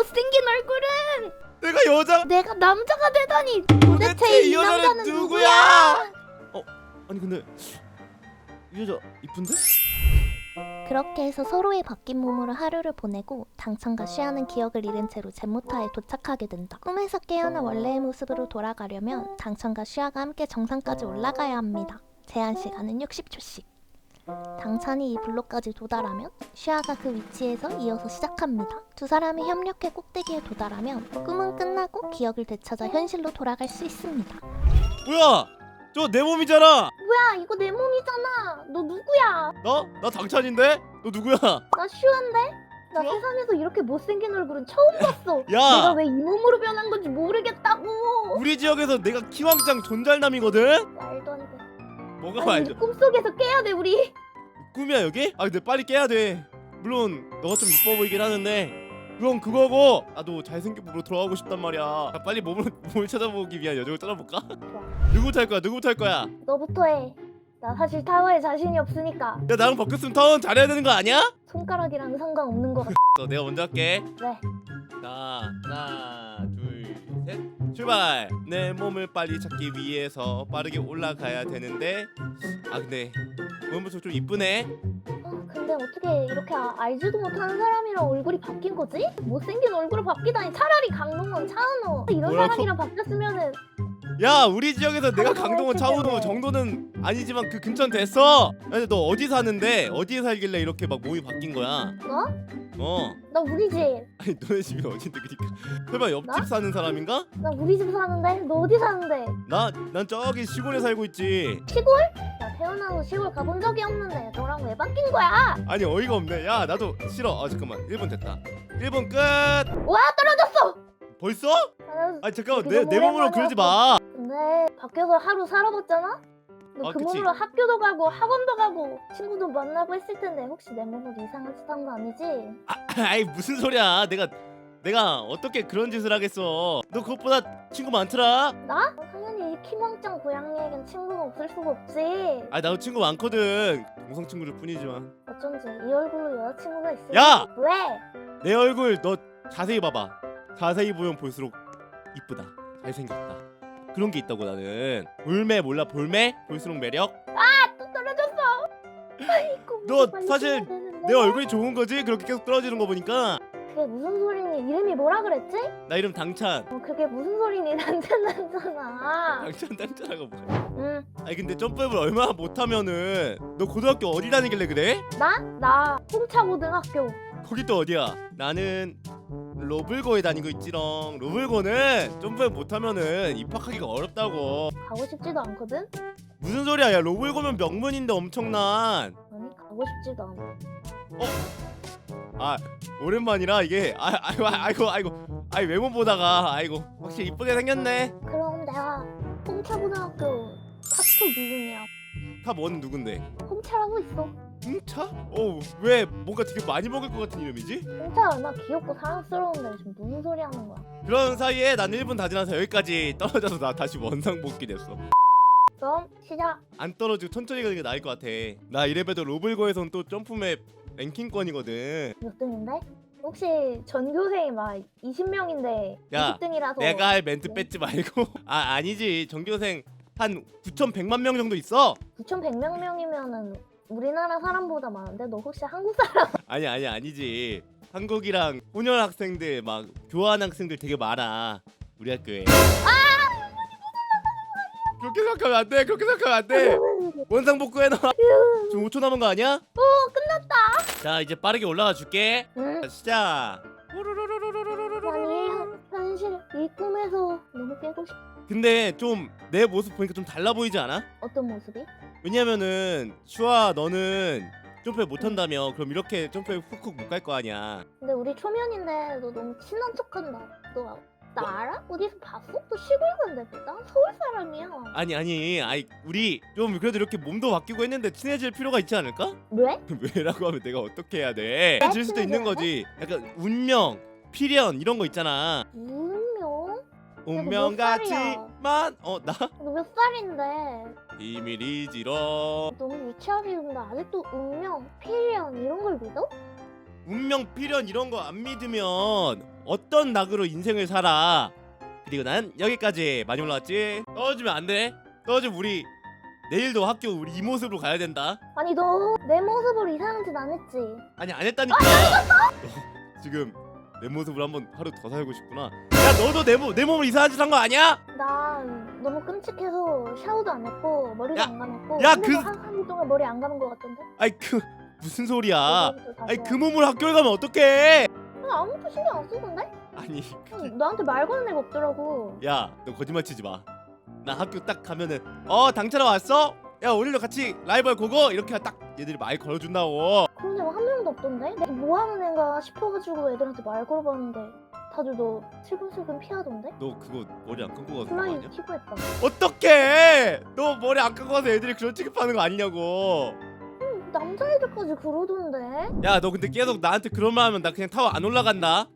못생긴 얼굴은 내가 여자 내가 남자가 되다니 도대체 이 남자는 누구야? 어 아니 근데 이 여자 이쁜데? 그렇게 해서 서로의 바뀐 몸으로 하루를 보내고 당찬과 쉬하는 기억을 잃은 채로 젠모타에 도착하게 된다. 꿈에서 깨어나 원래의 모습으로 돌아가려면 당찬과 쉬하가 함께 정상까지 올라가야 합니다. 제한 시간은 60초씩. 당찬이 이 블록까지 도달하면 쉬하가 그 위치에서 이어서 시작합니다. 두 사람이 협력해 꼭대기에 도달하면 꿈은 끝나고 기억을 되찾아 현실로 돌아갈 수 있습니다. 뭐야? 저 내 몸이잖아. 뭐야 이거 내 몸이잖아. 너 누구야? 나? 나 당찬인데? 너 누구야? 나 슈한데? 나 뭐? 세상에서 이렇게 못생긴 얼굴은 처음 봤어. 야! 내가 왜이 몸으로 변한 건지 모르겠다고. 우리 지역에서 내가 키왕짱 존잘남이거든? 말도 안 돼. 뭐가 아니, 말죠? 우리 꿈속에서 깨야 돼 우리. 꿈이야 여기? 아 근데 빨리 깨야 돼. 물론 너가 좀 이뻐 보이긴 하는데 그건 그거고 나도 잘생긴 몸으로 돌아가고 싶단 말이야. 나 빨리 몸을 몸을 찾아보기 위한 여정을 떠나볼까? 누구 탈 거야? 누구 탈 거야? 너부터 해. 나 사실 타워에 자신이 없으니까 야 나랑 바뀌었으면 타원 잘해야 되는 거 아니야? 손가락이랑 상관없는 것 같아. 어, 내가 먼저 할게. 네. 자 하나 둘 셋 출발. 내 몸을 빨리 찾기 위해서 빠르게 올라가야 되는데 아 근데 몸부터 좀 이쁘네. 어, 근데 어떻게 이렇게 아- 알지도 못하는 사람이랑 얼굴이 바뀐 거지? 못생긴 얼굴로 바뀌다니 차라리 강동원, 차은우 이런 뭐라고? 사람이랑 바뀌었으면은 야 우리 지역에서 내가 강동원 텐데. 정도는 아니지만 그 근처는 됐어. 근데 너 어디 사는데 어디에 살길래 이렇게 막 몸이 바뀐 거야? 너? 어. 나 우리 집. 아니 너네 집이 어딘데 그니까 설마 옆집 나? 사는 사람인가? 나 우리 집 사는데? 너 어디 사는데? 나 난 저기 시골에 살고 있지. 시골? 나 태어나서 시골 가본 적이 없는데 너랑 왜 바뀐 거야? 아니 어이가 없네. 야 나도 싫어. 아 잠깐만 1분 됐다. 1분 끝. 와 떨어졌어! 벌써? 아, 잠깐만 내, 내 몸으로 그러지 마. 근데 밖에서 하루 살아봤잖아? 너 아, 그 그치. 몸으로 학교도 가고 학원도 가고 친구도 만나고 했을 텐데 혹시 내 몸으로 이상한 짓 한 거 아니지? 아이 무슨 소리야. 내가 내가 어떻게 그런 짓을 하겠어. 너 그것보다 친구 많더라. 나? 당연히 이 킹왕짱 고양이에겐 친구가 없을 수가 없지 아 나도 친구 많거든. 동성 친구들 뿐이지만. 어쩐지 이 얼굴로 여자친구가 있으니 야! 왜? 내 얼굴 너 자세히 봐봐. 자세히 보면 볼수록 이쁘다. 잘생겼다. 그런 게 있다고 나는. 볼매 몰라 볼매? 볼수록 매력? 또 떨어졌어 아이고 너 빨리 사실 되는데. 내 얼굴이 좋은 거지? 그렇게 계속 떨어지는 거 보니까. 그게 무슨 소리니 이름이 뭐라 그랬지? 나 이름 당찬. 어, 그게 무슨 소리니 난장난잖아 당찬 당찬하고 뭐야? 응 아니 근데 점프를 얼마나 못하면은 너 고등학교 어디 다니길래 그래? 나? 나 홍차 고등학교 거기 또 어디야? 나는 로블고에 다니고 있지롱. 로블고는 점프 못하면은 입학하기가 어렵다고. 가고 싶지도 않거든? 무슨 소리야? 야 로블고면 명문인데 엄청난. 아니 가고 싶지도 않아 아 오랜만이라 이게 아 아이고 아이고 아이고 아이 외모 보다가 아이고 확실히 이쁘게 생겼네. 그럼 내가 홍차고등학교 탑2 미인이야 다 뭐는 누군데? 홍차라고 있어 홍차? 어왜 뭔가 되게 많이 먹을 것 같은 이름이지? 홍차 얼마나 귀엽고 사랑스러운데 지금 무슨 소리 하는 거야 그런 사이에 난 1분 다 지나서 여기까지 떨어져서 나 다시 원상 복귀 됐어. 그럼 시작 안 떨어지고 천천히 가는 게 나을 것 같아. 나 이래봬도 로블고에선 또 점프맵 랭킹권이거든. 몇 등인데? 혹시 전교생이 막 20명인데 야, 20등이라서 내가 할 멘트 뺏지 말고. 아 아니지 전교생 한 9,100만 명 정도 있어. 9,100명이면은 우리나라 사람보다 많은데 너 혹시 한국 사람 아니 아니 아니지. 한국이랑 혼혈 학생들 막 교환 학생들 되게 많아. 우리 학교에. 그렇게 생각하면 안 돼. 그렇게 생각하면 안 돼. 원상 복구 해 놔. 지금 5초 남은 거 아니야? 오 끝났다 자 이제 빠르게 올라가 줄게. 응 자, 시작. 현실 이 꿈에서 너무 깨고 싶 근데 좀 내 모습 보니까 좀 달라 보이지 않아? 어떤 모습이? 왜냐면은 슈아 너는 점프 못한다며 그럼 이렇게 점프에 훅훅 못 갈 거 아니야 근데 우리 초면인데 너 너무 친한 척한다 너나 뭐? 알아? 어디서 봤어? 너 시골 간대 난 서울 사람이야 아니 아니 아이 우리 좀 그래도 이렇게 몸도 바뀌고 했는데 친해질 필요가 있지 않을까? 왜? 왜라고 하면 내가 어떻게 해야 돼? 질 수도 있는 거지 약간 운명 필연 이런 거 있잖아 운명? 운명 몇 살이야? 같지만 어 나? 너 몇 살인데? 비밀이지롱. 너무 유치하게 근데 아직도 운명, 필연 이런 걸 믿어? 운명 필연 이런 거 안 믿으면 어떤 낙으로 인생을 살아? 그리고 난 여기까지 많이 올라왔지? 떨어지면 안돼? 떨어지면 우리 내일도 학교 우리 이 모습으로 가야 된다. 아니 너 내 모습으로 이상한 짓 안 했지? 아니 안 했다니까. 너 지금 내 모습으로 한번 하루 더 살고 싶구나 야 너도 내, 몸, 내 몸을 이상한 짓 한 거 아니야? 나 너무 끔찍해서 샤워도 안 했고 머리도 야, 안 감았고 야, 그- 한, 한 동안 머리 안 감은 것 같던데? 아이 그 무슨 소리야 해야 그 몸으로 학교를 가면 어떡해 아, 아무것도 신경 안 쓰던데? 아니 응, 나한테 말 거는 애가 없더라고 야 너 거짓말 치지 마 나 학교 딱 가면은 어 당찬아 왔어? 야 오늘도 같이 라이벌 고고 이렇게 딱 얘들이 말 걸어준다고 그런 애가 한 없던데? 내가 뭐 하는 애가 싶어가지고 애들한테 말 걸어봤는데 다들 너 슬금슬금 피하던데? 너 그거 머리 안 감고 가서 플라이 아니야? 피부했다 어떡해 너 머리 안 감고 가서 애들이 그런 취급하는 거 아니냐고 응, 남자애들까지 그러던데? 야 너 근데 계속 나한테 그런 말 하면 나 그냥 타워 안 올라간다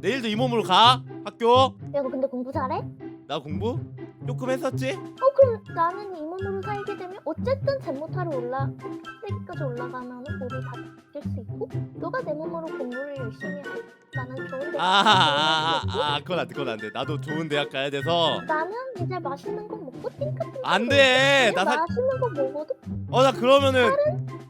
내일도 이 몸으로 가 학교 야 너 근데 공부 잘해? 나 공부 조금 했었지? 어 그럼 나는 이 몸으로 되면 어쨌든 젠모타로 올라 세기까지 올라가면 몸이 다 바뀔 수 있고 너가 내 몸으로 공부를 열심히 해 나는 좋은 대학 아아아 아, 가고 아, 그건 안 돼 그건 안 돼. 나도 좋은 대학 가야 돼서. 나는 이제 맛있는 거 먹고 띵까띵까 안돼! 그냥 나살 맛있는 거 먹어도 어 나 그러면은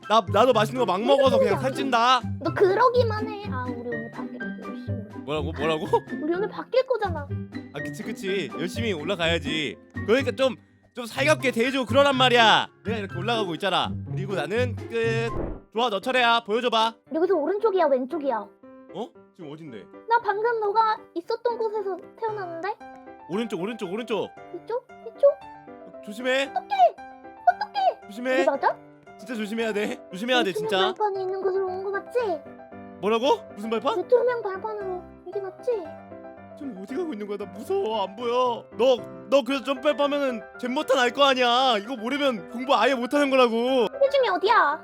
나 나도 맛있는 거 막 먹어서 그냥 살찐다? 너 그러기만 해아 우리 오늘 바뀔 거 열심히 해. 뭐라고? 뭐라고? 우리 오늘 바뀔 거잖아. 아 그치 그치. 열심히 올라가야지. 그러니까 좀 좀 살갑게 대해주고 그러란 말이야 내가 이렇게 올라가고 있잖아 그리고 나는 끝 좋아 너 차례야 보여줘봐 여기서 오른쪽이야 왼쪽이야 어? 지금 어딘데? 나 방금 너가 있었던 곳에서 태어났는데 오른쪽 오른쪽 오른쪽 이쪽? 이쪽? 조심해 어떡해 여기 조심해 맞아? 진짜 조심해야 돼 조심해야 돼 투명 진짜 발판이 있는 곳으로 온 거 맞지? 뭐라고? 무슨 발판? 그 투명 발판으로 이게 맞지? 지금 어디 가고 있는 거야 나 무서워 안 보여 너 너 그래서 점프하면은 잼못한 알거 아니야 이거 모르면 공부 아예 못하는 거라고 그 중에 어디야?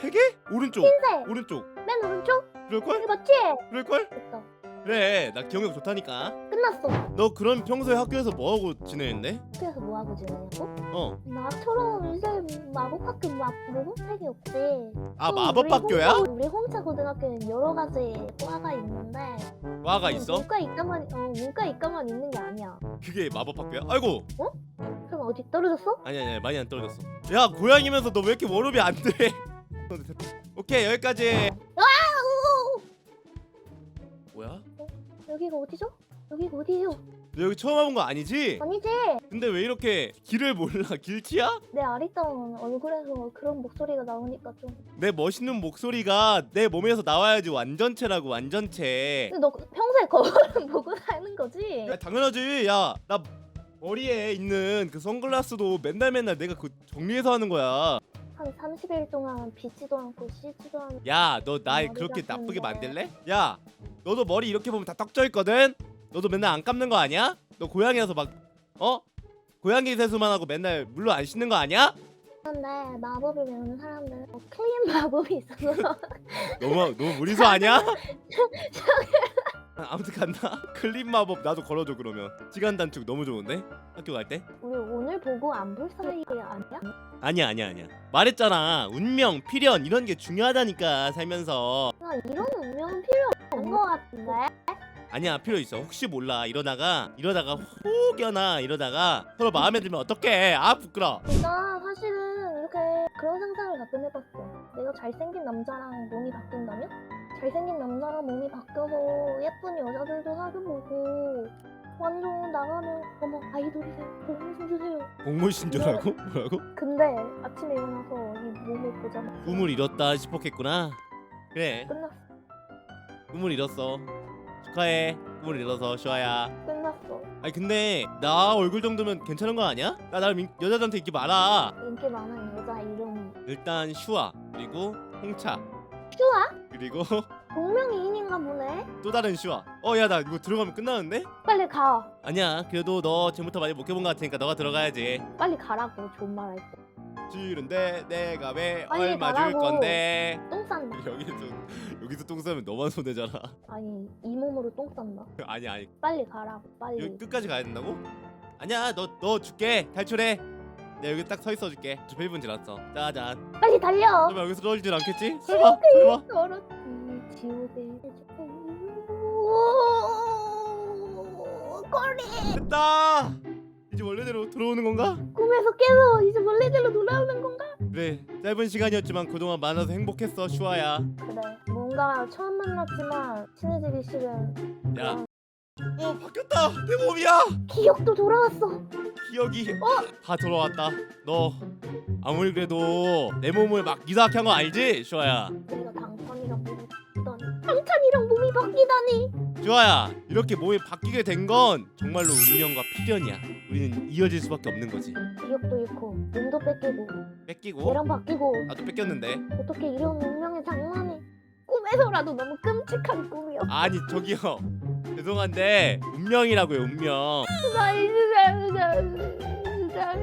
세 개? 오른쪽 흰색 오른쪽 맨 오른쪽? 그럴걸? 여기 맞지? 그럴걸? 됐다 그래 나 기억력 좋다니까 끝났어 너 그럼 평소에 학교에서 뭐하고 지내는데? 학교에서 뭐 하고 지내냐고? 어. 나처럼 이제 마법학교 막 모범생이 없지 아 또 마법 우리 학교야? 우리 홍차 고등학교는 여러 가지 과가 있는데 과가 어, 있어? 문과 이과만 어 문과 이과만 있는 게 아니야 그게 마법 학교야? 아이고 그럼 어디 떨어졌어? 아니 아니 많이 안 떨어졌어 야 고양이면서 너 왜 이렇게 워업이 안 돼? 오케이 여기까지! 뭐야? 여기가 어디죠? 여기가 어디예요? 너 여기 처음 와본 거 아니지? 아니지 근데 왜 이렇게 길을 몰라? 길치야? 내 아리따운 얼굴에서 그런 목소리가 나오니까 좀 내 멋있는 목소리가 내 몸에서 나와야지 완전체라고 완전체 근데 너 평소에 거울은 보고 사는 거지? 야 당연하지 야 나 머리에 있는 그 선글라스도 맨날 맨날 내가 그 정리해서 하는 거야 한 30일 동안 빗지도 않고 씻지도 않고 야 너 나 머리가 그렇게 나쁘게. 만들래? 야 너도 머리 이렇게 보면 다 떡져 있거든? 너도 맨날 안 감는 거 아니야? 너 고양이라서 막 어? 고양이 세수만 하고 맨날 물로 안 씻는 거 아니야? 근데 마법을 배우는 사람들은 뭐 클린 마법이 있어서 너무 너무 무리수 아니야? 아, 아무튼 간다 클린 마법 나도 걸어줘 그러면 시간 단축 너무 좋은데? 학교 갈 때? 우리 오늘 보고 안 볼 사이 아니야? 아니야 아니야 아니야 말했잖아 운명 필연 이런 게 중요하다니까 살면서 나 이런 운명은 필요 없는 거 같은데? 아니야 필요 있어 혹시 몰라 이러다가 이러다가 혹여나 이러다가 서로 마음에 들면 어떡해 아 부끄러 나 사실은 이렇게 그런 상상을 가끔 해봤어. 내가 잘생긴 남자랑 몸이 바뀐다면? 잘생긴 남자랑 몸이 바뀌어서 예쁜 여자들도 사귀어보고 완전 나가면 어머 아이돌이세요. 공신 주세요. 공무신조라고? 뭐라고? 근데 아침에 일어나서 이 몸을 보자마자 꿈을 이뤘다 싶었겠구나 그래 끝났어. 꿈을 이뤘어 축하해 꿈을 이뤄서 슈아야 끝났어. 아니 근데 나 얼굴 정도면 괜찮은 거 아니야? 나 나름 인- 여자들한테 인기 많아 인기 많은 여자 이름 일단 슈아 그리고 홍차 슈아? 그리고 동명이인인가 보네. 또 다른 슈아 어 야 나 이거 들어가면 끝나는데? 빨리 가. 아니야 그래도 너 지금부터 많이 못 해본 것 같으니까 너가 들어가야지 빨리 가라고 좋은 말 할 때. 싫은데 내가 왜 빨리 얼마 줄 가라고. 건데 똥 싼다. 여기서 여기서 똥 싸면 너만 손해잖아 아니 이 몸으로 똥 싼다. 아니 아니 빨리 가라고 빨리. 여기 끝까지 가야 된다고? 아니야 너 너 줄게 탈출해 내가 여기 딱 서 있어 줄게 저 1분 지났어 짜잔 빨리 달려. 설마 여기서 떨어지진 않겠지? 설마 설마 떨어지지 지우개 꼬리 됐다. 이제 원래대로 들어오는 건가? 꿈에서 깨서 이제 원래대로 돌아오는 건가? 그래 짧은 시간이었지만 그동안 만나서 행복했어 슈아야. 그래 뭔가 처음 만났지만 친해지기 싫은 야. 어 바뀌었다 내 몸이야. 기억도 돌아왔어 기억이 다 돌아왔다. 너 아무리 그래도 내 몸을 막 이상하게 한 거 알지 슈아야? 내가 당찬이랑 몸이 바뀌다니 당찬이랑 몸이 바뀌다니 슈아야 이렇게 몸이 바뀌게 된 건 정말로 운명과 필연이야. 우리는 이어질 수밖에 없는 거지. 기억도 잃고 몸도 뺏기고 뺏기고? 얘랑 바뀌고. 나도 뺏겼는데. 어떻게 이런 운명의 장난이 꿈에서라도 너무 끔찍한 꿈이야. 아니 저기요. 죄송한데 운명이라고요 운명. 나 이제 잘